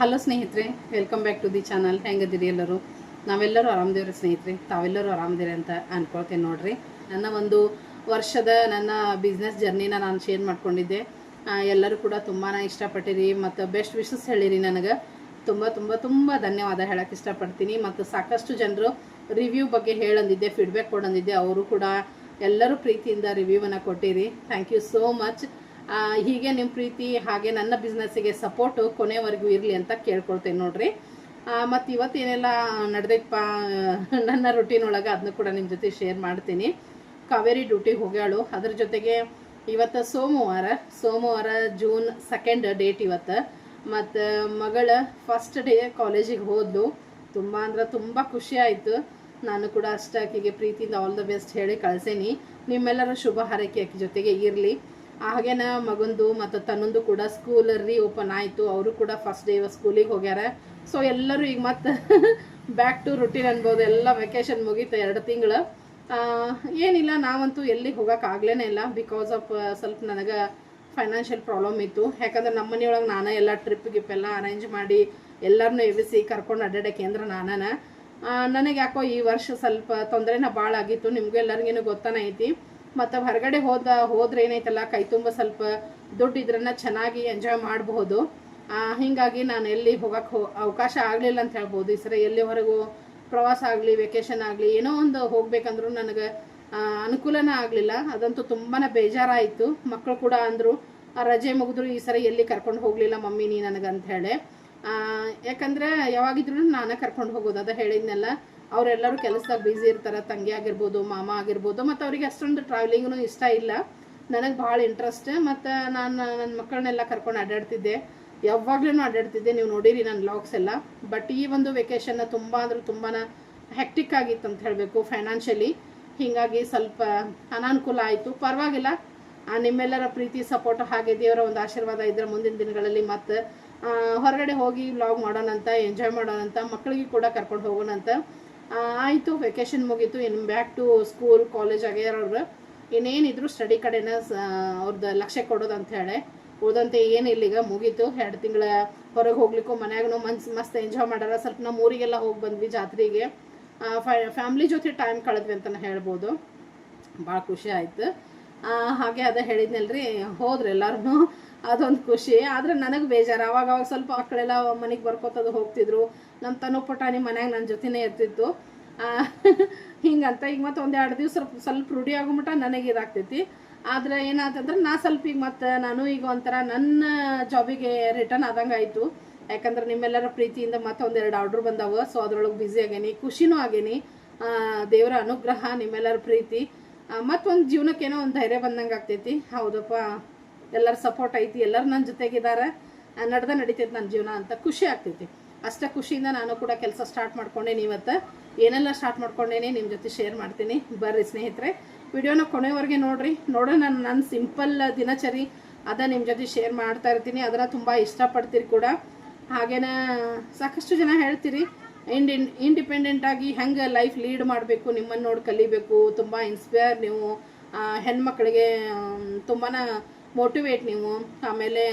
Hello ಸ್ನೇಹಿತರೆ welcome back to the channel ಹೆಂಗದಿರಿ ಎಲ್ಲರೂ? ನಾವೆಲ್ಲರೂ ಆರಾಮದೇವ್ರಿ ಸ್ನೇಹಿತರೆ. ತಾವೆಲ್ಲರೂ ಆರಾಮದಿರಿ ಅಂತ ಅನ್ಕೊಳ್ತೇನೆ ನೋಡ್ರಿ. ನನ್ನ ಒಂದು ವರ್ಷದ ನನ್ನ ಬಿಸ್ನೆಸ್ ಜರ್ನಿನ ನಾನು ಶೇರ್ ಮಾಡ್ಕೊಂಡಿದ್ದೆ. ಎಲ್ಲರೂ ಕೂಡ ತುಂಬಾ ಇಷ್ಟಪಟ್ಟಿರಿ ಮತ್ತು ಬೆಸ್ಟ್ ವಿಶಸ್ ಹೇಳಿರಿ ನನಗೆ. ತುಂಬ ತುಂಬ ತುಂಬ ಧನ್ಯವಾದ ಹೇಳಕ್ಕೆ ಇಷ್ಟಪಡ್ತೀನಿ. ಮತ್ತು ಸಾಕಷ್ಟು ಜನರು ರಿವ್ಯೂ ಬಗ್ಗೆ ಹೇಳಂದಿದ್ದೆ ಫೀಡ್ಬ್ಯಾಕ್ ಕೊಡಂದಿದ್ದೆ. ಅವರು ಕೂಡ ಎಲ್ಲರೂ ಪ್ರೀತಿಯಿಂದ ರಿವ್ಯೂವನ್ನು ಕೊಟ್ಟಿರಿ. ಥ್ಯಾಂಕ್ ಯು ಸೋ ಮಚ್ ಹೀಗೆ ನಿಮ್ಮ ಪ್ರೀತಿ, ಹಾಗೆ ನನ್ನ ಬಿಸ್ನೆಸ್ಸಿಗೆ ಸಪೋರ್ಟು ಕೊನೆವರೆಗೂ ಇರಲಿ ಅಂತ ಕೇಳ್ಕೊಳ್ತೇನೆ ನೋಡ್ರಿ. ಮತ್ತು ಇವತ್ತೇನೆಲ್ಲ ನಡೆದೈತಪ್ಪ ನನ್ನ ರುಟೀನ್ ಒಳಗೆ ಅದನ್ನು ಕೂಡ ನಿಮ್ಮ ಜೊತೆ ಶೇರ್ ಮಾಡ್ತೀನಿ. ಕಾವೇರಿ ಡ್ಯೂಟಿಗೆ ಹೋಗ್ಯಾಳು. ಅದ್ರ ಜೊತೆಗೆ ಇವತ್ತು ಸೋಮವಾರ ಸೋಮವಾರ ಜೂನ್ ಸೆಕೆಂಡ್ ಡೇಟ್ ಇವತ್ತು. ಮತ್ತು ಮಗಳ ಫಸ್ಟ್ ಡೇ ಕಾಲೇಜಿಗೆ ಹೋದ್ಲು. ತುಂಬ ಅಂದ್ರೆ ತುಂಬ ಖುಷಿ ಆಯಿತು. ನಾನು ಕೂಡ ಅಷ್ಟಾಕಿಗೆ ಪ್ರೀತಿಯಿಂದ ಆಲ್ ದ ಬೆಸ್ಟ್ ಹೇಳಿ ಕಳ್ಸೇನಿ. ನಿಮ್ಮೆಲ್ಲರ ಶುಭ ಹಾರೈಕೆ ಆಕೆ ಜೊತೆಗೆ ಇರಲಿ. ಹಾಗೇನ ಮಗಂದು ಮತ್ತು ತನ್ನೊಂದು ಕೂಡ ಸ್ಕೂಲ್ ರೀ ಓಪನ್ ಆಯಿತು. ಅವರು ಕೂಡ ಫಸ್ಟ್ ಡೇ ಸ್ಕೂಲಿಗೆ ಹೋಗ್ಯಾರ. ಸೊ ಎಲ್ಲರೂ ಈಗ ಮತ್ತೆ ಬ್ಯಾಕ್ ಟು ರುಟೀನ್ ಅನ್ಬೋದು. ಎಲ್ಲ ವೆಕೇಶನ್ ಮುಗೀತು ಎರಡು ತಿಂಗಳು. ಏನಿಲ್ಲ, ನಾವಂತೂ ಎಲ್ಲಿಗೆ ಹೋಗಕ್ಕೆ ಆಗ್ಲೇ ಇಲ್ಲ. ಬಿಕಾಸ್ ಆಫ್ ಸ್ವಲ್ಪ ನನಗೆ ಫೈನಾನ್ಷಿಯಲ್ ಪ್ರಾಬ್ಲಮ್ ಇತ್ತು. ಯಾಕಂದ್ರೆ ನಮ್ಮ ಮನೆಯೊಳಗೆ ನಾನೇ ಎಲ್ಲ ಟ್ರಿಪ್ ಗಿಪ್ ಎಲ್ಲ ಅರೇಂಜ್ ಮಾಡಿ ಎಲ್ಲರನ್ನೂ ಎಬ್ಬಿಸಿ ಕರ್ಕೊಂಡು ಅಡ್ಡಾಡಕ್ಕೆ ಅಂದ್ರೆ ನಾನೇ ನನಗೆ ಯಾಕೋ ಈ ವರ್ಷ ಸ್ವಲ್ಪ ತೊಂದರೆನ ಭಾಳ ಆಗಿತ್ತು. ನಿಮಗೂ ಎಲ್ಲರಿಗೇನು ಗೊತ್ತಾನೆ ಐತಿ. ಮತ್ತು ಹೊರಗಡೆ ಹೋದ ಹೋದ್ರೆ ಏನೈತಲ್ಲ, ಕೈ ತುಂಬ ಸ್ವಲ್ಪ ದುಡ್ಡು ಇದ್ರನ್ನ ಚೆನ್ನಾಗಿ ಎಂಜಾಯ್ ಮಾಡಬಹುದು. ಹೀಗಾಗಿ ನಾನು ಎಲ್ಲಿ ಹೋಗಕ್ಕೆ ಹೋ, ಅವಕಾಶ ಆಗಲಿಲ್ಲ ಅಂತ ಹೇಳ್ಬೋದು. ಈ ಸರ ಎಲ್ಲಿ ಹೊರಗೂ ಪ್ರವಾಸ ಆಗಲಿ ವೆಕೇಶನ್ ಆಗಲಿ, ಏನೋ ಒಂದು ಹೋಗ್ಬೇಕಂದ್ರೂ ನನಗೆ ಅನುಕೂಲನೇ ಆಗಲಿಲ್ಲ. ಅದಂತೂ ತುಂಬಾ ಬೇಜಾರಾಯಿತು. ಮಕ್ಕಳು ಕೂಡ ಅಂದರು ರಜೆ ಮುಗಿದ್ರು ಈ ಸರ ಎಲ್ಲಿ ಕರ್ಕೊಂಡು ಹೋಗಲಿಲ್ಲ ಮಮ್ಮಿ ನೀ ನನಗಂತ ಹೇಳಿ. ಯಾಕಂದ್ರೆ ಯಾವಾಗಿದ್ರು ನಾನೇ ಕರ್ಕೊಂಡು ಹೋಗೋದು, ಅದ ಹೇಳಿದ್ನೆಲ್ಲ. ಅವರೆಲ್ಲರೂ ಕೆಲಸದಾಗ ಬ್ಯುಸಿ ಇರ್ತಾರೆ, ತಂಗಿ ಆಗಿರ್ಬೋದು, ಮಾಮ ಆಗಿರ್ಬೋದು, ಮತ್ತು ಅವರಿಗೆ ಅಷ್ಟೊಂದು ಟ್ರಾವೆಲಿಂಗ್ನು ಇಷ್ಟ ಇಲ್ಲ. ನನಗೆ ಭಾಳ ಇಂಟ್ರೆಸ್ಟ್ ಮತ್ತು ನಾನು ನನ್ನ ಮಕ್ಕಳನ್ನೆಲ್ಲ ಕರ್ಕೊಂಡು ಅಡ್ಡಾಡ್ತಿದ್ದೆ ಯಾವಾಗ್ಲೂ ಅಡ್ಡಾಡ್ತಿದ್ದೆ ನೀವು ನೋಡಿರಿ ನನ್ನ ಬ್ಲಾಗ್ಸ್ ಎಲ್ಲ. ಬಟ್ ಈ ಒಂದು ವೆಕೇಶನ್ ತುಂಬ ಅಂದ್ರೆ ತುಂಬಾ ಹೆಕ್ಟಿಕ್ ಆಗಿತ್ತು ಅಂತ ಹೇಳಬೇಕು ಫೈನಾನ್ಷಿಯಲಿ ಹೀಗಾಗಿ ಸ್ವಲ್ಪ ಅನಾನುಕೂಲ ಆಯಿತು. ಪರವಾಗಿಲ್ಲ. ನಿಮ್ಮೆಲ್ಲರ ಪ್ರೀತಿ ಸಪೋರ್ಟ್ ಹಾಗೆ ದೇವರ ಒಂದು ಆಶೀರ್ವಾದ ಇದ್ರೆ ಮುಂದಿನ ದಿನಗಳಲ್ಲಿ ಮತ್ತೆ ಹೊರಗಡೆ ಹೋಗಿ ವ್ಲಾಗ್ ಮಾಡೋಣಂತ ಎಂಜಾಯ್ ಮಾಡೋಣಂತ, ಮಕ್ಕಳಿಗೆ ಕೂಡ ಕರ್ಕೊಂಡು ಹೋಗೋಣಂತ. ಆಯಿತು ವೆಕೇಶನ್ ಮುಗೀತು. ಇನ್ನು ಬ್ಯಾಕ್ ಟು ಸ್ಕೂಲ್ ಕಾಲೇಜ್ ಆಗ್ಯಾರವ್ರು ಇನ್ನೇನಿದ್ರು ಸ್ಟಡಿ ಕಡೆನ ಅವ್ರದ್ದು ಲಕ್ಷ್ಯ ಕೊಡೋದು ಅಂತ ಹೇಳಿ. ಉಳ್ದಂತೆ ಏನಿಲ್ಲ, ಈಗ ಮುಗೀತು. ಎರಡು ತಿಂಗಳ ಹೊರಗೆ ಹೋಗ್ಲಿಕ್ಕೂ ಮನ್ಯಾಗೂ ಮನ್ಸ್, ಮಸ್ತ್ ಎಂಜಾಯ್ ಮಾಡಾರ. ಸ್ವಲ್ಪ ನಮ್ಮ ಊರಿಗೆಲ್ಲ ಹೋಗಿ ಬಂದ್ವಿ ಜಾತ್ರೆಗೆ. ಫ್ಯಾಮ್ಲಿ ಜೊತೆ ಟೈಮ್ ಕಳೆದ್ವಿ ಅಂತಲೇ ಹೇಳ್ಬೋದು. ಭಾಳ ಖುಷಿ ಆಯ್ತು. ಹಾಗೆ ಅದೇ ಹೇಳಿದ್ನಲ್ರಿ, ಹೋದ್ರು ಎಲ್ಲರೂ ಅದೊಂದು ಖುಷಿ. ಆದ್ರೆ ನನಗೆ ಬೇಜಾರು. ಅವಾಗ ಅವಾಗ ಸ್ವಲ್ಪ ಮಕ್ಕಳೆಲ್ಲ ಮನೆಗೆ ಬರ್ಕೋತದ್ದು ಹೋಗ್ತಿದ್ರು. ನಮ್ಮ ತನು ಪುಟಾಣಿ ಮನ್ಯಾಗ ನನ್ನ ಜೊತೆನೇ ಇರ್ತಿತ್ತು. ಹಿಂಗಂತ. ಈಗ ಮತ್ತೆ ಒಂದು ಎರಡು ದಿವಸ ಸ್ವಲ್ಪ ರೂಢಿ ಮಟ್ಟ ನನಗೆ ಇದಾಗ್ತೈತಿ. ಆದ್ರೆ ಏನಾಯ್ತಂದ್ರೆ ನಾ ಸ್ವಲ್ಪ ಈಗ ಮತ್ತೆ ನಾನು ಈಗ ಒಂಥರ ನನ್ನ ಜಾಬಿಗೆ ರಿಟರ್ನ್ ಆದಂಗೆ ಆಯಿತು. ಯಾಕಂದ್ರೆ ನಿಮ್ಮೆಲ್ಲರ ಪ್ರೀತಿಯಿಂದ ಮತ್ತೆ ಒಂದೆರಡು ಆರ್ಡ್ರ್ ಬಂದಾವ. ಸೊ ಅದ್ರೊಳಗೆ ಬ್ಯುಸಿ ಆಗೇನಿ, ಖುಷಿನೂ ಆಗೇನಿ. ದೇವರ ಅನುಗ್ರಹ, ನಿಮ್ಮೆಲ್ಲರ ಪ್ರೀತಿ. ಮತ್ತೊಂದು ಜೀವನಕ್ಕೆ ಏನೋ ಒಂದು ಧೈರ್ಯ ಬಂದಂಗೆ ಆಗ್ತೈತಿ. ಹೌದಪ್ಪ, ಎಲ್ಲರ ಸಪೋರ್ಟ್ ಐತಿ, ಎಲ್ಲರೂ ನನ್ನ ಜೊತೆಗಿದ್ದಾರೆ ನಡೆದ ನಡೀತೈತಿ ನನ್ನ ಜೀವನ ಅಂತ ಖುಷಿ ಆಗ್ತೈತಿ. ಅಷ್ಟೇ ಖುಷಿಯಿಂದ ನಾನು ಕೂಡ ಕೆಲಸ ಸ್ಟಾರ್ಟ್ ಮಾಡ್ಕೊಂಡೆ ಇವತ್ತು ಏನೆಲ್ಲ ಸ್ಟಾರ್ಟ್ ಮಾಡ್ಕೊಂಡೇನಿ ನಿಮ್ಮ ಜೊತೆ ಶೇರ್ ಮಾಡ್ತೀನಿ. ಬರ್ರಿ ಸ್ನೇಹಿತರೆ, ವಿಡಿಯೋನ ಕೊನೆವರೆಗೆ ನೋಡ್ರಿ. ನೋಡೋ ನಾನು ನನ್ನ ಸಿಂಪಲ್ ದಿನಚರಿ, ಅದ ನಿಮ್ಮ ಜೊತೆ ಶೇರ್ ಮಾಡ್ತಾ ಇರ್ತೀನಿ. ಅದನ್ನು ತುಂಬ ಇಷ್ಟಪಡ್ತೀರಿ ಕೂಡ. ಹಾಗೇನ ಸಾಕಷ್ಟು ಜನ ಹೇಳ್ತೀರಿ. ಇಂಡಿ ಇಂಡಿಪೆಂಡೆಂಟ್ ಆಗಿ ಹೆಂಗೆ ಲೈಫ್ ಲೀಡ್ ಮಾಡಬೇಕು, ನಿಮ್ಮನ್ನು ನೋಡಿ ಕಲಿಬೇಕು, ತುಂಬ ಇನ್ಸ್ಪೈರ್ ನೀವು ಹೆಣ್ಮಕ್ಳಿಗೆ ತುಂಬಾ ಮೋಟಿವೇಟ್ ನೀವು, ಆಮೇಲೆ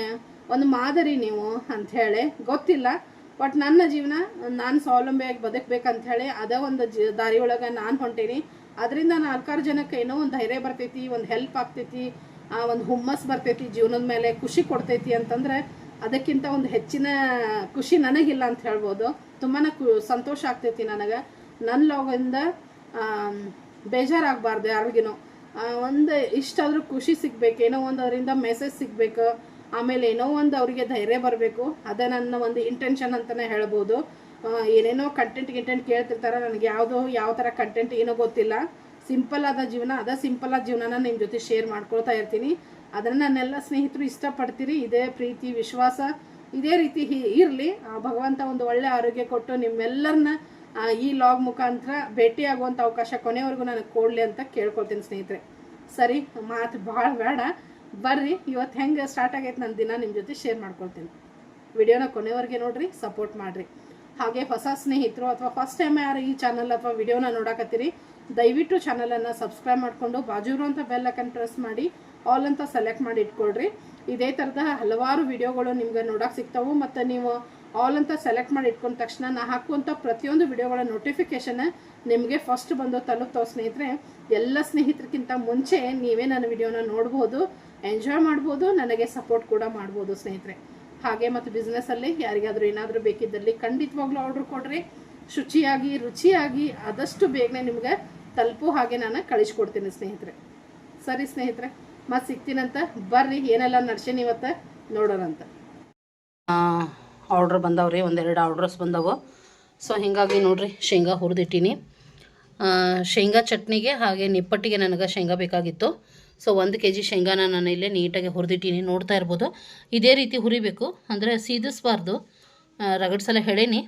ಒಂದು ಮಾದರಿ ನೀವು ಅಂಥೇಳಿ ಗೊತ್ತಿಲ್ಲ ಬಟ್ ನನ್ನ ಜೀವನ ನಾನು ಸ್ವಾವಲಂಬಿಯಾಗಿ ಬದುಕಬೇಕಂತ ಹೇಳಿ ಅದೇ ಒಂದು ಜ ದಾರಿ ಒಳಗೆ ನಾನು ಹೊಂಟೀನಿ. ಅದರಿಂದ ನಾಲ್ಕಾರು ಜನಕ್ಕೆ ಏನೋ ಒಂದು ಧೈರ್ಯ ಬರ್ತೈತಿ, ಒಂದು ಹೆಲ್ಪ್ ಆಗ್ತೈತಿ ಒಂದು ಹುಮ್ಮಸ್ ಬರ್ತೈತಿ, ಜೀವನದ ಮೇಲೆ ಖುಷಿ ಕೊಡ್ತೈತಿ ಅಂತಂದ್ರೆ ಅದಕ್ಕಿಂತ ಒಂದು ಹೆಚ್ಚಿನ ಖುಷಿ ನನಗಿಲ್ಲ ಅಂತ ಹೇಳ್ಬೋದು. ತುಂಬಾ ಸಂತೋಷ ಆಗ್ತೈತಿ ನನಗೆ. ನನ್ನ ಲೋಗಿಂದ ಬೇಜಾರಾಗಬಾರ್ದು ಯಾರಿಗೂ ಒಂದು ಇಷ್ಟಾದರೂ ಖುಷಿ ಸಿಗ್ಬೇಕು, ಏನೋ ಒಂದು ಅದರಿಂದ ಮೆಸೇಜ್ ಸಿಗ್ಬೇಕು, ಆಮೇಲೆ ಏನೋ ಒಂದು ಅವರಿಗೆ ಧೈರ್ಯ ಬರಬೇಕು, ಅದೇ ನನ್ನ ಒಂದು ಇಂಟೆನ್ಷನ್ ಅಂತಲೇ ಹೇಳ್ಬೋದು. ಏನೇನೋ ಕಂಟೆಂಟ್ ಗಿಂಟೆಂಟ್ ಕೇಳ್ತಿರ್ತಾರೆ, ನನಗೆ ಯಾವುದೋ, ಯಾವ ಥರ ಕಂಟೆಂಟ್ ಏನೋ ಗೊತ್ತಿಲ್ಲ. ಸಿಂಪಲ್ ಆದ ಜೀವನ, ಅದ ಸಿಂಪಲ್ ಆದ ಜೀವನನ ನಿಮ್ಮ ಜೊತೆ ಶೇರ್ ಮಾಡ್ಕೊಳ್ತಾ ಇರ್ತೀನಿ. ಅದನ್ನು ನನ್ನೆಲ್ಲ ಸ್ನೇಹಿತರು ಇಷ್ಟಪಡ್ತೀರಿ, ಇದೇ ಪ್ರೀತಿ, ವಿಶ್ವಾಸ, ಇದೇ ರೀತಿ ಇರಲಿ. ಭಗವಂತ ಒಂದು ಒಳ್ಳೆ ಆರೋಗ್ಯ ಕೊಟ್ಟು ನಿಮ್ಮೆಲ್ಲರನ್ನ ಈ ಲಾಗ್ ಮುಖಾಂತರ ಭೇಟಿಯಾಗುವಂಥ ಅವಕಾಶ ಕೊನೆವರೆಗೂ ನನಗೆ ಕೊಡಲಿ ಅಂತ ಕೇಳ್ಕೊಳ್ತೀನಿ ಸ್ನೇಹಿತರೆ. ಸರಿ, ಮಾತು ಭಾಳ ಬೇಡ. ಬರ್ರಿ ಇವತ್ತು ಹೆಂಗೆ ಸ್ಟಾರ್ಟ್ ಆಗೈತೆ ನನ್ನ ದಿನ ನಿಮ್ಮ ಜೊತೆ ಶೇರ್ ಮಾಡ್ಕೊಳ್ತೀನಿ. ವಿಡಿಯೋನ ಕೊನೆವರೆಗೆ ನೋಡ್ರಿ ಸಪೋರ್ಟ್ ಮಾಡಿರಿ. ಹಾಗೆ ಹೊಸ ಸ್ನೇಹಿತರು ಅಥವಾ ಫಸ್ಟ್ ಟೈಮ್ ಯಾರು ಈ ಚಾನಲ್ ಅಥವಾ ವಿಡಿಯೋನ ನೋಡಕತ್ತೀರಿ, ದಯವಿಟ್ಟು ಚಾನಲನ್ನು ಸಬ್ಸ್ಕ್ರೈಬ್ ಮಾಡಿಕೊಂಡು ಬಾಜು ಬೆಲ್ ಐಕನ್ ಪ್ರೆಸ್ ಮಾಡಿ ಆಲ್ ಅಂತ ಸೆಲೆಕ್ಟ್ ಮಾಡಿ ಇಟ್ಕೊಳ್ರಿ. ಇದೇ ಥರದ ಹಲವಾರು ವಿಡಿಯೋಗಳು ನಿಮ್ಗೆ ನೋಡೋಕೆ ಸಿಗ್ತಾವೆ ಮತ್ತು ನೀವು ಆಲ್ ಅಂತ ಸೆಲೆಕ್ಟ್ ಮಾಡಿ ಇಟ್ಕೊಂಡ ತಕ್ಷಣ ನಾ ಹಾಕುವಂಥ ಪ್ರತಿಯೊಂದು ವಿಡಿಯೋಗಳ ನೋಟಿಫಿಕೇಶನ್ ನಿಮಗೆ ಫಸ್ಟ್ ಬಂದು ತಲುಪ್ತಾವೆ ಸ್ನೇಹಿತರೆ. ಎಲ್ಲ ಸ್ನೇಹಿತರಿಗಿಂತ ಮುಂಚೆ ನೀವೇ ನನ್ನ ವಿಡಿಯೋನ ನೋಡ್ಬೋದು ಎಂಜಾಯ್ ಮಾಡ್ಬೋದು, ನನಗೆ ಸಪೋರ್ಟ್ ಕೂಡ ಮಾಡ್ಬೋದು ಸ್ನೇಹಿತರೆ. ಹಾಗೆ ಮತ್ತು ಬಿಸ್ನೆಸ್ಸಲ್ಲಿ ಯಾರಿಗಾದರೂ ಏನಾದರೂ ಬೇಕಿದ್ದಲ್ಲಿ ಖಂಡಿತವಾಗ್ಲೂ ಆರ್ಡ್ರ್ ಕೊಡ್ರಿ. ಶುಚಿಯಾಗಿ, ರುಚಿಯಾಗಿ ಆದಷ್ಟು ಬೇಗನೆ ನಿಮ್ಗೆ ತಲುಪು ಹಾಗೆ ನಾನು ಕಳಿಸ್ಕೊಡ್ತೀನಿ ಸ್ನೇಹಿತರೆ. ಸರಿ ಸ್ನೇಹಿತರೆ. ಮತ್ತೆ ಸಿಗ್ತೀನಂತ. ಬರ್ರಿ, ಏನೆಲ್ಲ ನಡ್ಸೇನಿ ಇವತ್ತು? ನೋಡೋಣಂತ. ಆರ್ಡ್ರ್ ಬಂದವ್ರಿ, ಒಂದೆರಡು ಆರ್ಡ್ರಸ್ ಬಂದವು. ಸೊ ಹೀಗಾಗಿ ನೋಡ್ರಿ, ಶೇಂಗಾ ಹುರಿದಿಟ್ಟಿನಿ. ಶೇಂಗಾ ಚಟ್ನಿಗೆ ಹಾಗೆ ನಿಪ್ಪಟ್ಟಿಗೆ ನನಗೆ ಶೇಂಗಾ ಬೇಕಾಗಿತ್ತು. ಸೊ ಒಂದು ಕೆ ಜಿ ಶೇಂಗಾನ ನಾನು ಇಲ್ಲೇ ನೀಟಾಗಿ ಹುರಿದಿಟ್ಟಿನಿ, ನೋಡ್ತಾ ಇರ್ಬೋದು. ಇದೇ ರೀತಿ ಹುರಿಬೇಕು, ಅಂದರೆ ಸೀದಿಸ್ಬಾರ್ದು. ರಗಡ್ಸಲ ಹೇಳೀನಿ.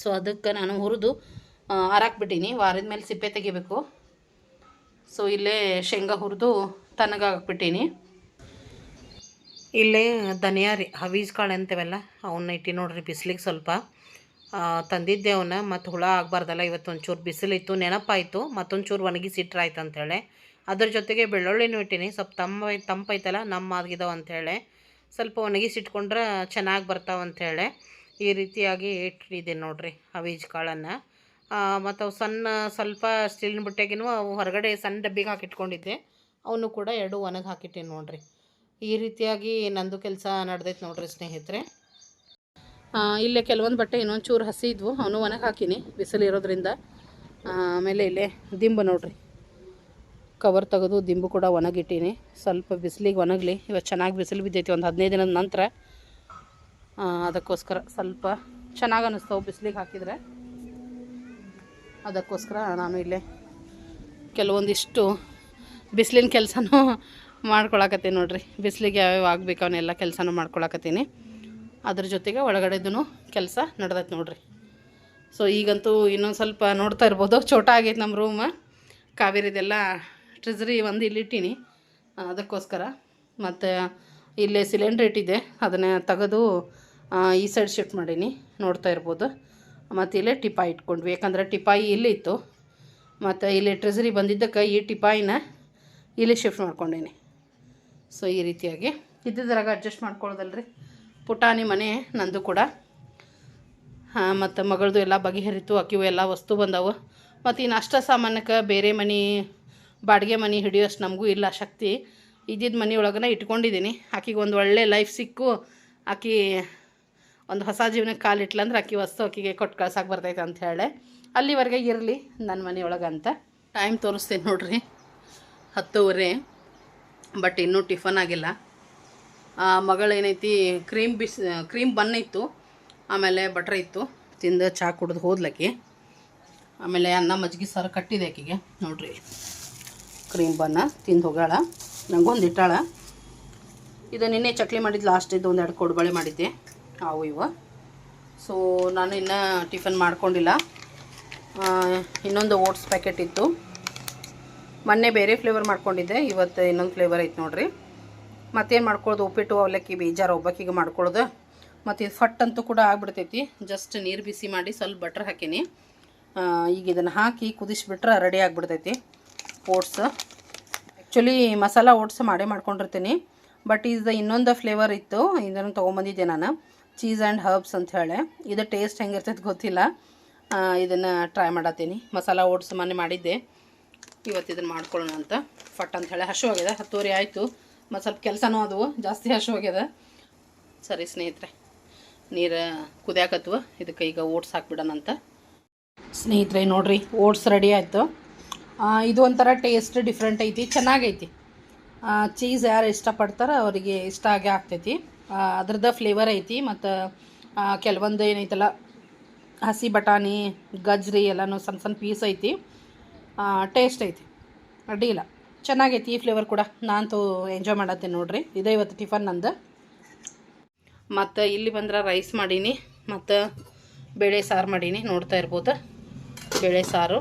ಸೊ ಅದಕ್ಕೆ ನಾನು ಹುರಿದು ಆರಾಕ್ಬಿಟ್ಟೀನಿ. ವಾರದ ಮೇಲೆ ಸಿಪ್ಪೆ ತೆಗಿಬೇಕು. ಸೊ ಇಲ್ಲೇ ಶೇಂಗಾ ಹುರಿದು ತಣ್ಣಗಾಕ್ಬಿಟ್ಟೀನಿ ಇಲ್ಲೇ ಧನಿಯಾ ರೀ ಹವೀಜ್ ಕಾಳು ಅಂತೀವಲ್ಲ ಅವನ್ನ ಇಟ್ಟು ನೋಡ್ರಿ ಬಿಸಿಲಿಗೆ ಸ್ವಲ್ಪ. ತಂದಿದ್ದೆ ಅವನ್ನ ಮತ್ತು ಹುಳ ಆಗಬಾರ್ದಲ್ಲ, ಇವತ್ತು ಒಂಚೂರು ಬಿಸಿಲಿತ್ತು, ನೆನಪಾಯಿತು ಮತ್ತೊಂದು ಚೂರು ಒಣಗಿಸಿ ಇಟ್ರೆ ಆಯ್ತು ಅಂತೇಳಿ. ಅದ್ರ ಜೊತೆಗೆ ಬೆಳ್ಳುಳ್ಳಿನೂ ಇಟ್ಟೀನಿ, ಸ್ವಲ್ಪ ತಂಪ ತಂಪೈತಲ್ಲ ನಮ್ಮ ಆಗಿದಾವ ಅಂಥೇಳಿ ಸ್ವಲ್ಪ ಒಣಗಿಸಿಟ್ಕೊಂಡ್ರೆ ಚೆನ್ನಾಗಿ ಬರ್ತಾವೆ ಅಂಥೇಳಿ ಈ ರೀತಿಯಾಗಿ ಇಟ್ಟಿದ್ದೀನಿ ನೋಡ್ರಿ ಹವೀಜ್ ಕಾಳನ್ನು. ಮತ್ತು ಅವು ಸಣ್ಣ ಸ್ವಲ್ಪ ಸ್ಟೀಲಿನ ಬಟ್ಟೆಗಿನೂ ಅವು ಹೊರಗಡೆ ಸಣ್ಣ ಡಬ್ಬಿಗೆ ಹಾಕಿಟ್ಕೊಂಡಿದ್ದೆ. ಅವನು ಕೂಡ ಎರಡು ಒಣಗಿ ಹಾಕಿಟ್ಟೀನಿ ನೋಡ್ರಿ. ಈ ರೀತಿಯಾಗಿ ನಂದು ಕೆಲಸ ನಡೆದೈತೆ ನೋಡ್ರಿ ಸ್ನೇಹಿತರೆ. ಇಲ್ಲೇ ಕೆಲವೊಂದು ಬಟ್ಟೆ ಇನ್ನೊಂದು ಚೂರು ಹಸಿ ಇದ್ವು, ಅವನು ಒಣಗಿ ಹಾಕಿನಿ ಬಿಸಿಲಿರೋದ್ರಿಂದ ಆಮೇಲೆ ಇಲ್ಲೇ ದಿಂಬು ನೋಡ್ರಿ. ಕವರ್ ತೆಗೆದು ದಿಂಬು ಕೂಡ ಒಣಗಿಟ್ಟೀನಿ. ಸ್ವಲ್ಪ ಬಿಸಿಲಿಗೆ ಒಣಗಲಿ ಇವತ್ತು ಚೆನ್ನಾಗಿ ಬಿಸಿಲು ಬಿದ್ದೈತಿ ಒಂದು ಹದಿನೈದು ದಿನದ ನಂತರ. ಅದಕ್ಕೋಸ್ಕರ ಸ್ವಲ್ಪ ಚೆನ್ನಾಗಿ ಅನ್ನಿಸ್ತಾವೆ ಬಿಸಿಲಿಗೆ ಹಾಕಿದರೆ. ಅದಕ್ಕೋಸ್ಕರ ನಾನು ಇಲ್ಲೇ ಕೆಲವೊಂದಿಷ್ಟು ಬಿಸಿಲಿನ ಕೆಲಸನೂ ಮಾಡ್ಕೊಳಕತ್ತೀನಿ ನೋಡ್ರಿ. ಬಿಸಿಲಿಗೆ ಯಾವ್ಯಾವ ಆಗ್ಬೇಕು ಅವನ್ನೆಲ್ಲ ಕೆಲಸನೂ ಮಾಡ್ಕೊಳಕತ್ತೀನಿ. ಅದ್ರ ಜೊತೆಗೆ ಒಳಗಡೆದೂ ಕೆಲಸ ನಡೆದೈತೆ ನೋಡ್ರಿ. ಸೊ ಈಗಂತೂ ಇನ್ನೊಂದು ಸ್ವಲ್ಪ ನೋಡ್ತಾ ಇರ್ಬೋದು. ಚೋಟ ಆಗೈತೆ ನಮ್ಮ ರೂಮ್ ಕಾವೇರಿದೆಲ್ಲ ಟ್ರೆಜರಿ ಒಂದು ಇಲ್ಲಿಟ್ಟೀನಿ ಅದಕ್ಕೋಸ್ಕರ. ಮತ್ತು ಇಲ್ಲೇ ಸಿಲಿಂಡ್ರ್ ಇಟ್ಟಿದ್ದೆ. ಅದನ್ನು ತೆಗೆದು ಈ ಸೈಡ್ ಶಿಫ್ಟ್ ಮಾಡೀನಿ. ನೋಡ್ತಾ ಇರ್ಬೋದು. ಮತ್ತು ಇಲ್ಲೇ ಟಿಪಾಯಿ ಇಟ್ಕೊಂಡ್ವಿ. ಯಾಕಂದರೆ ಟಿಪಾಯಿ ಇಲ್ಲಿ ಇತ್ತು. ಮತ್ತು ಇಲ್ಲಿ ಟ್ರೆಜರಿ ಬಂದಿದ್ದಕ್ಕೆ ಈ ಟಿಪಾಯಿನ ಇಲ್ಲಿ ಶಿಫ್ಟ್ ಮಾಡ್ಕೊಂಡೀನಿ. ಸೊ ಈ ರೀತಿಯಾಗಿ. ಇದ್ದಿದ್ರಾಗ ಅಡ್ಜಸ್ಟ್ ಮಾಡ್ಕೊಳ್ಳೋದಲ್ರಿ? ಪುಟಾಣಿ ಮನೆ ನಂದು ಕೂಡ. ಹಾಂ ಮತ್ತು ಮಗಳದು ಎಲ್ಲ ಬಗೆಹರಿತು ಅಕ್ಕಿವು ಎಲ್ಲ ವಸ್ತು ಬಂದವು. ಮತ್ತು ಇನ್ನು ಅಷ್ಟ ಸಾಮಾನ್ಯಕ್ಕೆ ಬೇರೆ ಮನೆ ಬಾಡಿಗೆ ಮನೆ ಹಿಡಿಯೋಷ್ಟು ನಮಗೂ ಇಲ್ಲ ಶಕ್ತಿ. ಇದ್ದಿದ್ದ ಮನೆ ಒಳಗನೆ ಇಟ್ಕೊಂಡಿದ್ದೀನಿ ಆಕಿಗೆ ಒಂದು ಒಳ್ಳೆ ಲೈಫ್ ಸಿಕ್ಕು. ಆಕಿ ಒಂದು ಹೊಸ ಜೀವನಕ್ಕೆ ಕಾಲಿಟ್ಲಂದ್ರೆ ಆಕಿ ವಸ್ತು ಆಕಿಗೆ ಕೊಟ್ಟು ಕಳ್ಸಕ್ಕೆ ಬರ್ತೈತೆ ಅಂತ ಹೇಳಿ. ಅಲ್ಲಿವರೆಗೆ ಇರಲಿ ನನ್ನ ಮನೆಯೊಳಗೆ ಅಂತ ಟೈಮ್ ತೋರಿಸ್ತೀನಿ ನೋಡ್ರಿ. ಹತ್ತುವರೆ ಬಟ್ ಇನ್ನೂ ಟಿಫನ್ ಆಗಿಲ್ಲ. ಮಗಳೇನೈತಿ ಕ್ರೀಮ್ ಬಿಸ್ ಕ್ರೀಮ್ ಬನ್ ಇತ್ತು, ಆಮೇಲೆ ಬಟ್ರ್ ಇತ್ತು, ತಿಂದು ಚಹಾ ಕುಡಿದು ಹೋದ್ಲಕ್ಕಿ ಆಮೇಲೆ ಅನ್ನ ಮಜ್ಜಿಗೆ ಸಾರು ಕಟ್ಟಿದೆ ಆಕೆಗೆ, ನೋಡ್ರಿ. ಕ್ರೀಮ್ ಬನ್ನ ತಿಂದು ಹೋಗಾಳ ನಂಗೊಂದು ಇಟ್ಟಾಳ. ಇದು ನಿನ್ನೆ ಚಕ್ಲಿ ಮಾಡಿದ್ದು ಲಾಸ್ಟ್ ಒಂದು ಒಂದೆರಡು ಕೊಡ್ಬಳೆ ಮಾಡಿದ್ದೆ. ಅವು ಇವು. ಸೊ ನಾನು ಇನ್ನೂ ಟಿಫನ್ ಮಾಡ್ಕೊಂಡಿಲ್ಲ. ಇನ್ನೊಂದು ಓಟ್ಸ್ ಪ್ಯಾಕೆಟ್ ಇತ್ತು. ಮೊನ್ನೆ ಬೇರೆ ಫ್ಲೇವರ್ ಮಾಡ್ಕೊಂಡಿದ್ದೆ, ಇವತ್ತು ಇನ್ನೊಂದು ಫ್ಲೇವರ್ ಐತೆ ನೋಡಿರಿ. ಮತ್ತೇನು ಮಾಡ್ಕೊಳ್ಳೋದು ಉಪ್ಪಿಟ್ಟು, ಅವಲಕ್ಕಿ ಬೇಜಾರು ಒಬ್ಬಕ್ಕಿಗೆ ಮಾಡ್ಕೊಳ್ಳೋದು ಮತ್ತು ಇದು ಫಟ್ ಅಂತೂ ಕೂಡ ಆಗ್ಬಿಡ್ತೈತಿ. ಜಸ್ಟ್ ನೀರು ಬಿಸಿ ಮಾಡಿ ಸ್ವಲ್ಪ ಬಟ್ರ್ ಹಾಕೀನಿ. ಈಗ ಇದನ್ನು ಹಾಕಿ ಕುದಿಸ್ಬಿಟ್ರೆ ರೆಡಿ ಆಗಿಬಿಡ್ತೈತಿ ಓಟ್ಸ್. ಆ್ಯಕ್ಚುಲಿ ಮಸಾಲ ಓಟ್ಸ್ ಮಾಡೇ ಮಾಡ್ಕೊಂಡಿರ್ತೀನಿ. ಬಟ್ ಇದು ಇನ್ನೊಂದು ಫ್ಲೇವರ್ ಇತ್ತು. ಇದನ್ನು ತೊಗೊಂಬಂದಿದ್ದೆ ನಾನು. ಚೀಸ್ ಆ್ಯಂಡ್ ಹರ್ಬ್ಸ್ ಅಂತ ಹೇಳಿ. ಇದು ಟೇಸ್ಟ್ ಹೆಂಗಿರ್ತೈತೆ ಗೊತ್ತಿಲ್ಲ. ಇದನ್ನು ಟ್ರೈ ಮಾಡತ್ತೀನಿ. ಮಸಾಲ ಓಟ್ಸ್ ಮೊನ್ನೆ ಮಾಡಿದ್ದೆ. ಇವತ್ತು ಇದನ್ನು ಮಾಡ್ಕೊಳ್ಳೋಣ ಅಂತ. ಫಟ್ ಅಂತ ಹೇಳಿ ಹಶು ಹೋಗಿದೆ ಹತ್ತುವರೆ ಆಯಿತು. ಮತ್ತು ಸ್ವಲ್ಪ ಕೆಲಸನೂ ಅದು ಜಾಸ್ತಿ ಹಶು ಆಗ್ಯದ ಸರಿ ಸ್ನೇಹಿತರೆ, ನೀರು ಕುದಿಯಾಕತ್ವ. ಇದಕ್ಕೆ ಈಗ ಓಟ್ಸ್ ಹಾಕ್ಬಿಡೋಣ ಅಂತ. ಸ್ನೇಹಿತರೆ, ನೋಡಿರಿ, ಓಟ್ಸ್ ರೆಡಿ ಆಯಿತು. ಇದು ಒಂಥರ ಟೇಸ್ಟ್ ಡಿಫ್ರೆಂಟ್ ಐತಿ. ಚೆನ್ನಾಗೈತಿ. ಚೀಸ್ ಯಾರು ಇಷ್ಟಪಡ್ತಾರೋ ಅವರಿಗೆ ಇಷ್ಟ ಆಗೇ ಆಗ್ತೈತಿ. ಅದ್ರದ್ದು ಫ್ಲೇವರ್ ಐತಿ. ಮತ್ತು ಕೆಲವೊಂದು ಏನೈತಲ್ಲ, ಹಸಿ ಬಟಾಣಿ, ಗಜ್ರಿ ಎಲ್ಲನೂ ಸಣ್ಣ ಸಣ್ಣ ಪೀಸ್ ಐತಿ. ಟೇಸ್ಟ್ ಐತಿ. ಅಡ್ಡಿಲ್ಲ ಚೆನ್ನಾಗೈತಿ ಈ ಫ್ಲೇವರ್ ಕೂಡ. ನಾನಂತೂ ಎಂಜಾಯ್ ಮಾಡತ್ತೀನಿ ನೋಡ್ರಿ. ಇದೇ ಇವತ್ತು ಟಿಫನ್ ನಂದು. ಮತ್ತು ಇಲ್ಲಿ ಬಂದ್ರೆ ರೈಸ್ ಮಾಡೀನಿ. ಮತ್ತು ಬೇಳೆ ಸಾರು ಮಾಡೀನಿ. ನೋಡ್ತಾ ಇರ್ಬೋದು? ಬೇಳೆ ಸಾರು.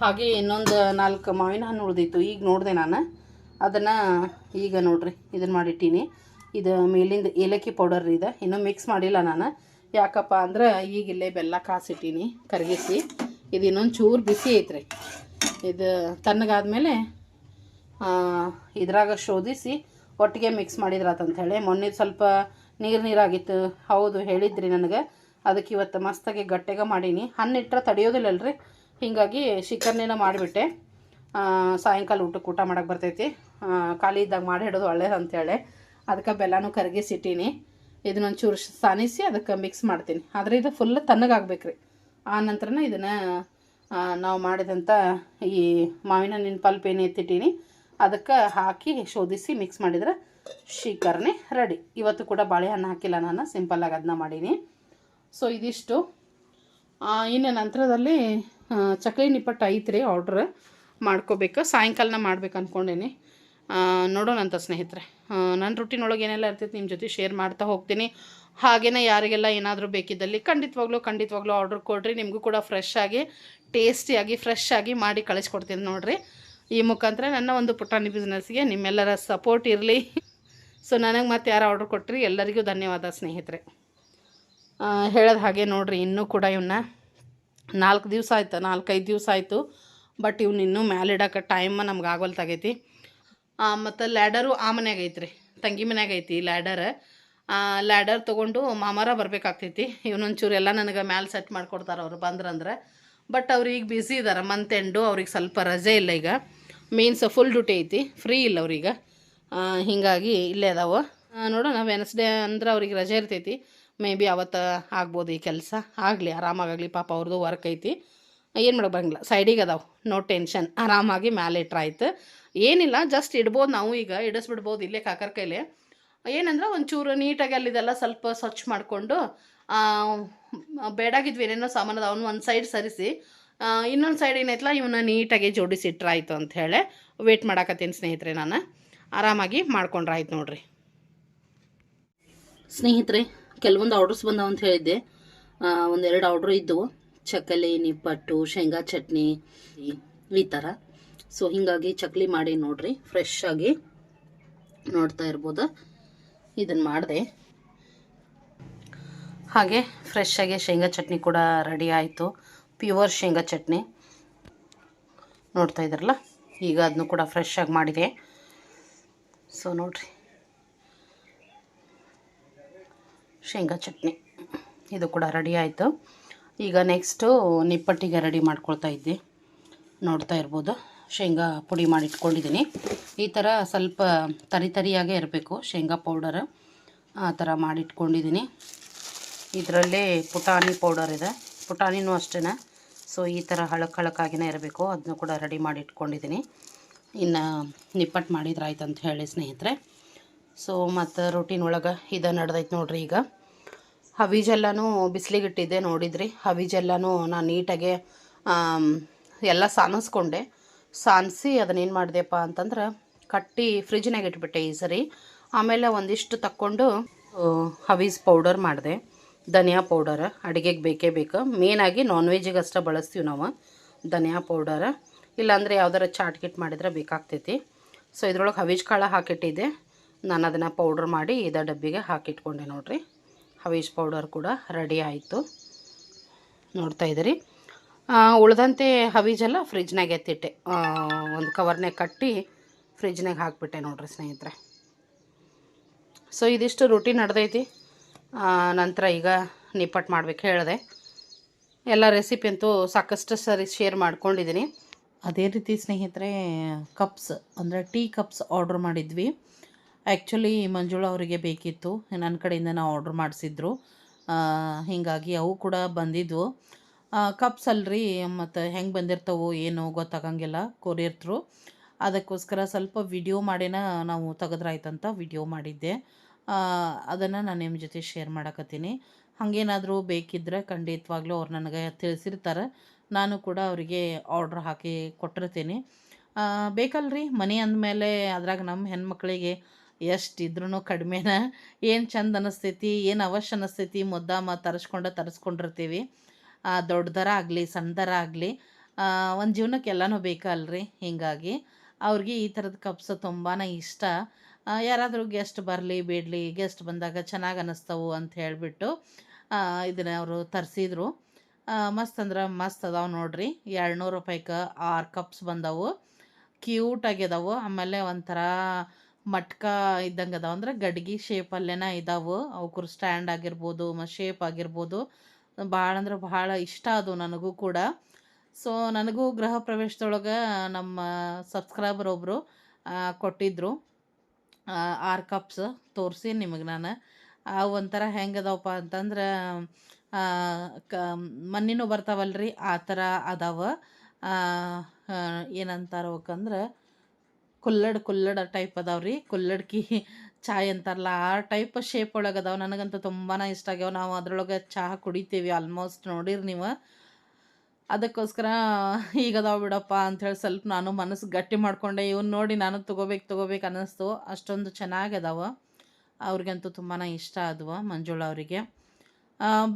ಹಾಗೆ ಇನ್ನೊಂದು ನಾಲ್ಕು ಮಾವಿನ ಹಣ್ಣು ಉಳಿದಿತ್ತು. ಈಗ ನೋಡಿದೆ ನಾನು. ಅದನ್ನು ಈಗ ನೋಡ್ರಿ. ಇದನ್ನು ಮಾಡಿಟ್ಟೀನಿ. ಇದು ಮೇಲಿಂದ ಏಲಕ್ಕಿ ಪೌಡರ್ ಇದೆ. ಇನ್ನೂ ಮಿಕ್ಸ್ ಮಾಡಿಲ್ಲ ನಾನು. ಯಾಕಪ್ಪ ಅಂದ್ರೆ ಈಗ ಇಲ್ಲೇ ಬೆಲ್ಲ ಕಾಸಿಟ್ಟೀನಿ, ಕರಗಿಸಿ. ಇದು ಇನ್ನೊಂದು ಚೂರು ಬಿಸಿ ಐತ್ರಿ. ಇದು ತಣ್ಣಗಾದ್ಮೇಲೆ ಇದ್ರಾಗ ಶೋಧಿಸಿ ಒಟ್ಟಿಗೆ ಮಿಕ್ಸ್ ಮಾಡಿದ್ರಾತಂಥೇಳಿ ಮೊನ್ನೆ ಸ್ವಲ್ಪ ನೀರು ನೀರಾಗಿತ್ತು. ಹೌದು, ಹೇಳಿದ್ರಿ ನನಗೆ. ಅದಕ್ಕೆ ಇವತ್ತು ಮಸ್ತಾಗಿ ಗಟ್ಟೆಗೆ ಮಾಡೀನಿ. ಹಣ್ಣಿಟ್ರೆ ತಡೆಯೋದಿಲ್ಲಲ್ರಿ. ಹೀಗಾಗಿ ಶಿಖರ್ನೇನ ಮಾಡಿಬಿಟ್ಟೆ. ಸಾಯಂಕಾಲ ಊಟಕ್ಕೆ ಊಟ ಮಾಡಕ್ಕೆ ಬರ್ತೈತಿ. ಖಾಲಿ ಇದ್ದಾಗ ಮಾಡಿ ಹಿಡೋದು ಒಳ್ಳೇದು ಅಂತೇಳಿ ಅದಕ್ಕೆ ಬೆಲ್ಲನೂ ಕರಗಿಸಿಟ್ಟೀನಿ. ಇದನ್ನೊಂಚೂರು ಸಾನಿಸಿ, ಅದಕ್ಕೆ ಮಿಕ್ಸ್ ಮಾಡ್ತೀನಿ. ಆದರೆ ಇದು ಫುಲ್ ತಣ್ಣಗಾಗ್ಬೇಕು ರೀ ಆ ನಂತರನ ಇದನ್ನು ನಾವು ಮಾಡಿದಂಥ ಈ ಮಾವಿನ ಹಣ್ಣಿನ ಪಲ್ಪ್ ಏನು ಎತ್ತಿಟ್ಟೀನಿ, ಅದಕ್ಕೆ ಹಾಕಿ ಶೋಧಿಸಿ ಮಿಕ್ಸ್ ಮಾಡಿದ್ರೆ ಶೀಕರ್ನೆ ರೆಡಿ ಇವತ್ತು ಕೂಡ ಬಾಳೆಹಣ್ಣು ಹಾಕಿಲ್ಲ ನಾನು ಸಿಂಪಲ್ಲಾಗಿ ಅದನ್ನ ಮಾಡೀನಿ. ಸೊ ಇದಿಷ್ಟು. ಇನ್ನು ನಂತರದಲ್ಲಿ ಚಕ್ಲಿ ನಿಪ್ಪಟ್ಟು ಐತ್ರಿ ಆರ್ಡ್ರ್ ಮಾಡ್ಕೋಬೇಕು. ಸಾಯಂಕಾಲನ ಮಾಡ್ಬೇಕು ಅಂದ್ಕೊಂಡೇನಿ ನೋಡೋಣಂತ ಸ್ನೇಹಿತರೆ. ನನ್ನ ರೊಟ್ಟಿನೊಳಗೆ ಏನೆಲ್ಲ ಇರ್ತೈತೆ ನಿಮ್ಮ ಜೊತೆ ಶೇರ್ ಮಾಡ್ತಾ ಹೋಗ್ತೀನಿ. ಹಾಗೆಯೇ ಯಾರಿಗೆಲ್ಲ ಏನಾದರೂ ಬೇಕಿದ್ದಲ್ಲಿ ಖಂಡಿತವಾಗ್ಲೂ ಖಂಡಿತವಾಗ್ಲೂ ಆರ್ಡ್ರ್ ಕೊಡ್ರಿ. ನಿಮಗೂ ಕೂಡ ಫ್ರೆಶ್ ಆಗಿ ಟೇಸ್ಟಿಯಾಗಿ ಫ್ರೆಶ್ ಆಗಿ ಮಾಡಿ ಕಳಿಸ್ಕೊಡ್ತೀನಿ ನೋಡಿರಿ. ಈ ಮುಖಾಂತರ ನನ್ನ ಒಂದು ಪುಟಾಣಿ ಬಿಸ್ನೆಸ್ಗೆ ನಿಮ್ಮೆಲ್ಲರ ಸಪೋರ್ಟ್ ಇರಲಿ. ಸೊ ನನಗೆ ಮತ್ತೆ ಯಾರು ಆರ್ಡ್ರ್ ಕೊಟ್ರಿ? ಎಲ್ಲರಿಗೂ ಧನ್ಯವಾದ ಸ್ನೇಹಿತರೆ. ಹೇಳೋದು ಹಾಗೆ ನೋಡಿರಿ, ಇನ್ನೂ ಕೂಡ ಇವನ್ನ ನಾಲ್ಕು ದಿವಸ ಆಯ್ತು, ನಾಲ್ಕೈದು ದಿವಸ ಆಯಿತು. ಬಟ್ ಇವ್ನ ಇನ್ನೂ ಮ್ಯಾಲಿಡಕ್ಕೆ ಟೈಮ್ ನಮ್ಗೆ ಆಗೋಲ್ತಾಗೈತಿ ಮತ್ತು ಲ್ಯಾಡರು ಆ ಮನ್ಯಾಗ ಐತ್ರಿ. ತಂಗಿ ಮನ್ಯಾಗ ಐತಿ ಲ್ಯಾಡರ್ ಲ್ಯಾಡರ್ ತೊಗೊಂಡು ಮಾಮಾರ ಬರ್ಬೇಕಾಗ್ತೈತಿ. ಇವನೊಂಚೂರು ಎಲ್ಲ ನನಗೆ ಮ್ಯಾಲೆ ಸೆಟ್ ಮಾಡಿಕೊಡ್ತಾರೆ ಅವರು ಬಂದ್ರಂದ್ರೆ ಬಟ್ ಅವ್ರಿಗೆ ಬ್ಯುಸಿ ಇದ್ದಾರೆ ಮಂತ್ ಎಂಡು ಅವ್ರಿಗೆ ಸ್ವಲ್ಪ ರಜೆ ಇಲ್ಲ ಈಗ. ಮೀನ್ಸ್ ಫುಲ್ ಡ್ಯೂಟಿ ಐತಿ ಫ್ರೀ ಇಲ್ಲ ಅವ್ರೀಗ ಹೀಗಾಗಿ ಇಲ್ಲೇ ಅದಾವೆ. ನೋಡೋಣ ವೆನ್ಸ್ಡೇ ಅಂದ್ರೆ ಅವ್ರಿಗೆ ರಜೆ ಇರ್ತೈತಿ. ಮೇ ಬಿ ಅವತ್ತು ಆಗ್ಬೋದು ಈ ಕೆಲಸ. ಆಗಲಿ ಆರಾಮಾಗಲಿ ಪಾಪ ಅವ್ರದ್ದು ವರ್ಕ್ ಐತಿ. ಏನು ಮಾಡೋಕೆ ಬರಂಗಿಲ್ಲ. ಸೈಡಿಗೆ ಅದಾವೆ. ನೋ ಟೆನ್ಷನ್ ಆರಾಮಾಗಿ ಮ್ಯಾಲೆ ಇಟ್ರಾಯ್ತು. ಏನಿಲ್ಲ ಜಸ್ಟ್ ಇಡ್ಬೋದು ನಾವು ಈಗ. ಇಡಿಸ್ಬಿಡ್ಬೋದು ಇಲ್ಲೇ ಕಾಕರ್ ಕೈಲಿ. ಏನಂದ್ರೆ ಒಂಚೂರು ನೀಟಾಗಿ ಅಲ್ಲಿದೆಲ್ಲ ಸ್ವಲ್ಪ ಸ್ವಚ್ಛ ಮಾಡಿಕೊಂಡು ಬೇಡಾಗಿದ್ವಿ ಏನೇನೋ ಸಾಮಾನು ಅವನು ಒಂದು ಸೈಡ್ ಸರಿಸಿ. ಇನ್ನೊಂದು ಸೈಡ್ ಏನೈತಲ್ಲ ಇವನ್ನ ನೀಟಾಗಿ ಜೋಡಿಸಿ ಇಟ್ರಾಯ್ತು ಅಂತ ಹೇಳಿ ವೇಟ್ ಮಾಡಾಕತ್ತೀನಿ ಸ್ನೇಹಿತರೆ ನಾನು. ಆರಾಮಾಗಿ ಮಾಡ್ಕೊಂಡ್ರಾಯ್ತು ನೋಡ್ರಿ. ಸ್ನೇಹಿತರೆ, ಕೆಲವೊಂದು ಆರ್ಡರ್ಸ್ ಬಂದವು ಅಂತ ಹೇಳಿದ್ದೆ. ಒಂದೆರಡು ಆರ್ಡ್ರ್ ಇದ್ದವು ಚಕ್ಕಲಿ ನಿಪ್ಪಟ್ಟು, ಶೇಂಗಾ ಚಟ್ನಿ ಈ- ಥರ ಸೊ ಹೀಗಾಗಿ ಚಕ್ಲಿ ಮಾಡಿ ನೋಡ್ರಿ. ಫ್ರೆಶ್ ಆಗಿ ನೋಡ್ತಾ ಇರ್ಬೋದು. ಇದನ್ನು ಮಾಡಿದೆ. ಹಾಗೆ ಫ್ರೆಶ್ ಆಗಿ ಶೇಂಗಾ ಚಟ್ನಿ ಕೂಡ ರೆಡಿ ಆಯಿತು. ಪ್ಯೂರ್ ಶೇಂಗಾ ಚಟ್ನಿ. ನೋಡ್ತಾ ಇದ್ರಲ್ಲ? ಈಗ ಅದನ್ನು ಕೂಡ ಫ್ರೆಶ್ ಆಗಿ ಮಾಡಿದೆ. ಸೊ ನೋಡ್ರಿ. ಶೇಂಗಾ ಚಟ್ನಿ. ಇದು ಕೂಡ ರೆಡಿ ಆಯಿತು. ಈಗ ನೆಕ್ಸ್ಟು ನಿಪ್ಪಟ್ಟಿಗೆ ರೆಡಿ ಮಾಡ್ಕೊಳ್ತಾ ಇದ್ದೆ. ನೋಡ್ತಾ ಇರ್ಬೋದು. ಶೇಂಗಾ ಪುಡಿ ಮಾಡಿ ಇಟ್ಕೊಂಡಿದ್ದೀನಿ. ಈ ಥರ ಸ್ವಲ್ಪ ತರಿ ತರಿಯಾಗೇ ಇರಬೇಕು, ಶೇಂಗಾ ಪೌಡರ್. ಆ ಥರ ಮಾಡಿ ಇಟ್ಕೊಂಡಿದ್ದೀನಿ. ಇದರಲ್ಲೇ ಪುಟಾಣಿ ಪೌಡರ್ ಇದೆ. ಪುಟಾಣಿನೂ ಅಷ್ಟೇ ಸೊ, ಈ ಥರ ಹಳಕ್ ಹಳಕಾಗಿನೇ ಇರಬೇಕು. ಅದನ್ನು ಕೂಡ ರೆಡಿ ಮಾಡಿ ಇಟ್ಕೊಂಡಿದ್ದೀನಿ. ಇನ್ನು ನಿಪ್ಪಟ್ಟು ಮಾಡಿದ್ರೆ ಆಯ್ತು ಅಂತ ಹೇಳಿ ಸ್ನೇಹಿತರೆ. ಸೊ, ಮತ್ತು ರೊಟೀನ್ ಒಳಗೆ ಇದು ನಡೆದೈತೆ ನೋಡ್ರಿ ಈಗ. ಹವೀಜೆಲ್ಲನೂ ಬಿಸಿಲಿಗಿಟ್ಟಿದ್ದೆ ನೋಡಿದ್ರಿ. ಹವೀಜೆಲ್ಲನೂ ನಾನು ನೀಟಾಗೆ ಎಲ್ಲ ಸಾನಿಸ್ಕೊಂಡೆ. ಸಾನಿಸಿ ಅದನ್ನೇನು ಮಾಡಿದೆಪ್ಪ ಅಂತಂದ್ರೆ ಕಟ್ಟಿ ಫ್ರಿಜ್ನಾಗ ಇಟ್ಬಿಟ್ಟೆ ಈ ಸರಿ. ಆಮೇಲೆ ಒಂದಿಷ್ಟು ತಕ್ಕೊಂಡು ಹವೀಸ್ ಪೌಡರ್ ಮಾಡಿದೆ. ಧನಿಯಾ ಪೌಡರ್, ಅಡುಗೆಗೆ ಬೇಕೇ ಬೇಕು. ಮೇನಾಗಿ ನಾನ್ ವೆಜ್ಜಿಗೆ ಅಷ್ಟೇ ಬಳಸ್ತೀವಿ ನಾವು, ಧನಿಯಾ ಪೌಡರ್. ಇಲ್ಲಾಂದರೆ ಯಾವ್ದಾರ ಚಾಟ್ ಕಿಟ್ ಮಾಡಿದ್ರೆ ಬೇಕಾಗ್ತೈತಿ. ಸೊ ಇದ್ರೊಳಗೆ ಹವೀಜ್ ಕಾಳು ಹಾಕಿಟ್ಟಿದ್ದೆ. ನಾನು ಅದನ್ನು ಪೌಡ್ರ್ ಮಾಡಿ ಇದ ಡಬ್ಬಿಗೆ ಹಾಕಿಟ್ಕೊಂಡೆ ನೋಡ್ರಿ. ಹವೀಜ್ ಪೌಡರ್ ಕೂಡ ರೆಡಿ ಆಯಿತು. ನೋಡ್ತಾ ಇದ್ದೀರಿ. ಉಳ್ದಂತೆ ಹವೀಜೆಲ್ಲ ಫ್ರಿಜ್ನಾಗ ಎತ್ತಿಟ್ಟೆ. ಒಂದು ಕವರ್ನಾಗ ಕಟ್ಟಿ ಫ್ರಿಜ್ನಾಗ ಹಾಕಿಬಿಟ್ಟೆ ನೋಡ್ರಿ ಸ್ನೇಹಿತರೆ. ಸೊ ಇದಿಷ್ಟು ರೊಟ್ಟಿ ನಡೆದೈತಿ. ನಂತರ ಈಗ ನಿಪ್ಪಟ್ಟು ಮಾಡ್ಬೇಕು ಹೇಳಿದೆ. ಎಲ್ಲ ರೆಸಿಪಿ ಅಂತೂ ಸಾಕಷ್ಟು ಸರಿ ಶೇರ್ ಮಾಡ್ಕೊಂಡಿದ್ದೀನಿ. ಅದೇ ರೀತಿ ಸ್ನೇಹಿತರೆ ಕಪ್ಸ್ ಅಂದರೆ ಟೀ ಕಪ್ಸ್ ಆರ್ಡ್ರ್ ಮಾಡಿದ್ವಿ. ಆ್ಯಕ್ಚುಲಿ ಮಂಜುಳ ಅವರಿಗೆ ಬೇಕಿತ್ತು. ನನ್ನ ಕಡೆಯಿಂದ ನಾವು ಆರ್ಡ್ರ್ ಮಾಡಿಸಿದ್ರು. ಹೀಗಾಗಿ ಅವು ಕೂಡ ಬಂದಿದ್ವು. ಕಪ್ಸ್ ಅಲ್ರಿ, ಮತ್ತು ಹೆಂಗೆ ಬಂದಿರ್ತವೋ ಏನು ಗೊತ್ತಾಗಂಗಿಲ್ಲ ಕೊರಿಯರ್ ಥ್ರೂ ಅದಕ್ಕೋಸ್ಕರ ಸ್ವಲ್ಪ ವಿಡಿಯೋ ಮಾಡಿನ ನಾವು ತೆಗೆದ್ರಾಯ್ತಂತ ವಿಡಿಯೋ ಮಾಡಿದ್ದೆ. ಅದನ್ನು ನಾನು ನಿಮ್ಮ ಜೊತೆ ಶೇರ್ ಮಾಡಕತ್ತೀನಿ. ಹಾಗೇನಾದರೂ ಬೇಕಿದ್ದರೆ ಖಂಡಿತವಾಗ್ಲೂ ಅವ್ರು ನನಗೆ ತಿಳಿಸಿರ್ತಾರೆ. ನಾನು ಕೂಡ ಅವರಿಗೆ ಆರ್ಡ್ರ್ ಹಾಕಿ ಕೊಟ್ಟಿರ್ತೀನಿ. ಬೇಕಲ್ರಿ? ಮನೆ ಅಂದಮೇಲೆ ಅದ್ರಾಗ ನಮ್ಮ ಹೆಣ್ಮಕ್ಳಿಗೆ ಎಷ್ಟು ಇದ್ರೂ ಕಡಿಮೆನ. ಏನು ಚಂದ ಅನ್ನಿಸ್ತೈತಿ ಏನು ಅವಶ್ಯ ಅನ್ನಿಸ್ತೈತಿ ಮುದ್ದಾಮ ತರಿಸ್ಕೊಂಡ ತರಿಸ್ಕೊಂಡಿರ್ತೀವಿ. ದೊಡ್ಡದರ ಆಗಲಿ, ಸಣ್ಣದರ ಆಗಲಿ ಒಂದು ಜೀವನಕ್ಕೆ ಎಲ್ಲನೂ ಬೇಕಲ್ರಿ ಹೀಗಾಗಿ. ಅವ್ರಿಗೆ ಈ ಥರದ ಕಪ್ಸ್ ತುಂಬಾ ಇಷ್ಟ. ಯಾರಾದರೂ ಗೆಸ್ಟ್ ಬರಲಿ, ಬಿಡಲಿ, ಗೆಸ್ಟ್ ಬಂದಾಗ ಚೆನ್ನಾಗಿ ಅನ್ನಿಸ್ತವು ಅಂತ ಹೇಳಿಬಿಟ್ಟು ಇದನ್ನು ಅವರು ತರಿಸಿದ್ರು. ಮಸ್ತ್ ಅಂದ್ರೆ ಮಸ್ತ್ ಅದಾವೆ ನೋಡ್ರಿ. ಎರಡು ನೂರು ರೂಪಾಯಿಗೆ ಆರು ಕಪ್ಸ್ ಬಂದವು. ಕ್ಯೂಟ್ ಆಗ್ಯದವು. ಆಮೇಲೆ ಒಂಥರ ಮಟ್ಕ ಇದ್ದಂಗೆ ಅದಾವ. ಅಂದ್ರೆ ಗಡ್ಗಿ ಶೇಪಲ್ಲೇನ ಇದಾವೆ. ಅವ್ಕರು ಸ್ಟ್ಯಾಂಡ್ ಆಗಿರ್ಬೋದು ಮತ್ತು ಶೇಪ್ ಆಗಿರ್ಬೋದು. ಭಾಳ ಅಂದ್ರೆ ಭಾಳ ಇಷ್ಟ ಅದು ನನಗೂ ಕೂಡ. ಸೊ ನನಗೂ ಗೃಹ ಪ್ರವೇಶದೊಳಗೆ ನಮ್ಮ ಸಬ್ಸ್ಕ್ರೈಬರ್ ಒಬ್ಬರು ಕೊಟ್ಟಿದ್ದರು ಆರು ಕಪ್ಸ್ ತೋರಿಸಿ ನಿಮಗೆ ನಾನು. ಆ, ಒಂಥರ ಹೆಂಗೆ ಅದಾವಪ್ಪ ಅಂತಂದ್ರೆ ಕ, ಮಣ್ಣಿನೂ ಬರ್ತಾವಲ್ರಿ, ಆ ಥರ ಅದಾವ. ಏನಂತಾರ ಅವಕ್ಕಂದ್ರೆ ಕುಲ್ಲಡ್ ಕುಲ್ಲಡ್ ಟೈಪ್ ಅದಾವ್ರಿ ಕುಲ್ಲಡ್ಕಿ ಚಾಯ್ ಅಂತಾರಲ್ಲ, ಆ ಟೈಪ್ ಶೇಪ್ ಒಳಗೆ ಅದಾವ. ನನಗಂತೂ ತುಂಬಾ ಇಷ್ಟ ಆಗ್ಯಾವ. ನಾವು ಅದ್ರೊಳಗೆ ಚಹಾ ಕುಡಿತೀವಿ ಆಲ್ಮೋಸ್ಟ್ ನೋಡಿರಿ ನೀವು. ಅದಕ್ಕೋಸ್ಕರ ಈಗ ಅದಾವ ಬಿಡಪ್ಪ ಅಂಥೇಳಿ ಸ್ವಲ್ಪ ನಾನು ಮನಸ್ಸು ಗಟ್ಟಿ ಮಾಡಿಕೊಂಡೆ. ಇವನ್ನ ನೋಡಿ ನಾನು ತೊಗೋಬೇಕು ತೊಗೋಬೇಕು ಅನ್ನಿಸ್ತು. ಅಷ್ಟೊಂದು ಚೆನ್ನಾಗಿ ಅದಾವ. ಅವ್ರಿಗಂತೂ ತುಂಬಾ ಇಷ್ಟ ಆದವು ಮಂಜುಳ ಅವರಿಗೆ.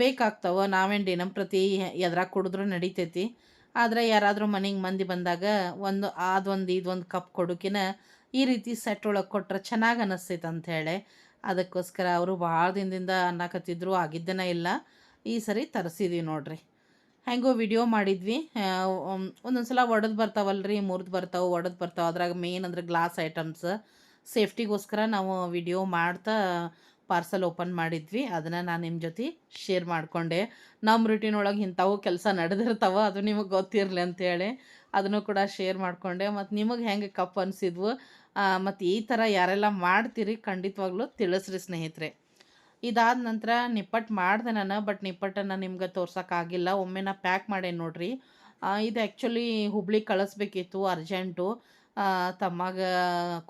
ಬೇಕಾಗ್ತಾವ. ನಾವೇನು ದಿನಂಪ್ರತಿ ಎದ್ರಾಗ ಕುಡಿದ್ರೂ ನಡಿತೈತಿ. ಆದರೆ ಯಾರಾದರೂ ಮನೆಗೆ ಮಂದಿ ಬಂದಾಗ ಒಂದು ಅದೊಂದು ಇದೊಂದು ಕಪ್ ಕೊಡೋಕಿನ ಈ ರೀತಿ ಸೆಟ್ ಒಳಗೆ ಕೊಟ್ರೆ ಚೆನ್ನಾಗಿ ಅನ್ನಿಸ್ತೈತೆ ಅಂಥೇಳಿ ಅದಕ್ಕೋಸ್ಕರ ಅವರು ಭಾಳ ದಿನದಿಂದ ಅನ್ನಕತ್ತಿದ್ರು ಆಗಿದ್ದೇನೆ ಇಲ್ಲ. ಈ ಸರಿ ತರಿಸಿದ್ವಿ ನೋಡ್ರಿ. ಹೆಂಗೋ ವಿಡಿಯೋ ಮಾಡಿದ್ವಿ. ಒಂದೊಂದು ಸಲ ಒಡೆದು ಬರ್ತಾವಲ್ರಿ, ಮುರಿದು ಬರ್ತಾವೆ, ಒಡೆದು ಬರ್ತಾವೆ. ಅದ್ರಾಗ ಮೇನ್ ಅಂದ್ರೆ ಗ್ಲಾಸ್ ಐಟಮ್ಸ್ ಸೇಫ್ಟಿಗೋಸ್ಕರ ನಾವು ವಿಡಿಯೋ ಮಾಡ್ತಾ ಪಾರ್ಸಲ್ ಓಪನ್ ಮಾಡಿದ್ವಿ. ಅದನ್ನು ನಾನು ನಿಮ್ಮ ಜೊತೆ ಶೇರ್ ಮಾಡಿಕೊಂಡೆ. ನಮ್ಮ ರೂಟೀನ್ ಒಳಗೆ ಇಂಥವು ಕೆಲಸ ನಡೆದಿರ್ತಾವ, ಅದು ನಿಮಗೆ ಗೊತ್ತಿರಲಿ ಅಂತೇಳಿ ಅದನ್ನು ಕೂಡ ಶೇರ್ ಮಾಡಿಕೊಂಡೆ. ಮತ್ತು ನಿಮಗೆ ಹೆಂಗೆ ಕಪ್ ಅನಿಸಿದ್ವು? ಮತ್ತು ಈ ಥರ ಯಾರೆಲ್ಲ ಮಾಡ್ತೀರಿ ಖಂಡಿತವಾಗ್ಲೂ ತಿಳಿಸ್ರಿ ಸ್ನೇಹಿತರೆ. ಇದಾದ ನಂತರ ನಿಪ್ಪಟ್ಟು ಮಾಡಿದೆ ನಾನು ಬಟ್ ನಿಪ್ಪಟ್ಟನ್ನು ನಿಮ್ಗೆ ತೋರ್ಸೋಕ್ಕಾಗಿಲ್ಲ ಒಮ್ಮೆ ನಾ ಪ್ಯಾಕ್ ಮಾಡೇನಿ ನೋಡ್ರಿ. ಇದು ಆ್ಯಕ್ಚುಲಿ ಹುಬ್ಳಿ ಕಳಿಸ್ಬೇಕಿತ್ತು ಅರ್ಜೆಂಟು ತಮ್ಮಗೆ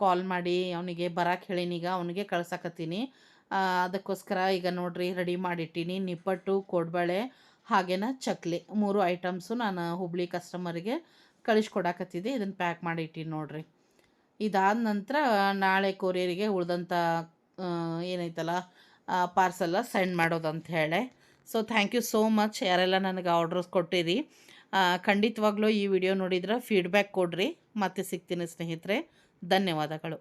ಕಾಲ್ ಮಾಡಿ, ಅವನಿಗೆ ಬರಕ್ಕೆ ಹೇಳೀನೀಗ ಅವನಿಗೆ ಕಳ್ಸಕತ್ತೀನಿ. ಅದಕ್ಕೋಸ್ಕರ ಈಗ ನೋಡ್ರಿ ರೆಡಿ ಮಾಡಿಟ್ಟೀನಿ ನಿಪ್ಪಟ್ಟು, ಕೋಡ್ಬಳೆ, ಹಾಗೇನ ಚಕ್ಲಿ. ಮೂರು ಐಟಮ್ಸು ನಾನು ಹುಬ್ಳಿ ಕಸ್ಟಮರಿಗೆ ಕಳಿಸ್ಕೊಡಕತ್ತಿದ್ದೆ. ಇದನ್ನು ಪ್ಯಾಕ್ ಮಾಡಿ ಇಟ್ಟೀನಿ ನೋಡ್ರಿ. ಇದಾದ ನಂತರ ನಾಳೆ ಕೊರಿಯರಿಗೆ ಉಳಿದಂಥ ಏನೈತಲ್ಲ ಪಾರ್ಸೆಲ್ಲ ಸೆಂಡ್ ಮಾಡೋದು ಅಂತ ಹೇಳಿ. So thank you so much ಯಾರೆಲ್ಲ ನನಗೆ ಆರ್ಡ್ರಸ್ ಕೊಟ್ಟಿರಿ ಖಂಡಿತವಾಗ್ಲೂ ಈ ವಿಡಿಯೋ ನೋಡಿದ್ರೆ ಫೀಡ್ಬ್ಯಾಕ್ ಕೊಡ್ರಿ. ಮತ್ತೆ ಸಿಗ್ತೀನಿ ಸ್ನೇಹಿತರೆ. ಧನ್ಯವಾದಗಳು.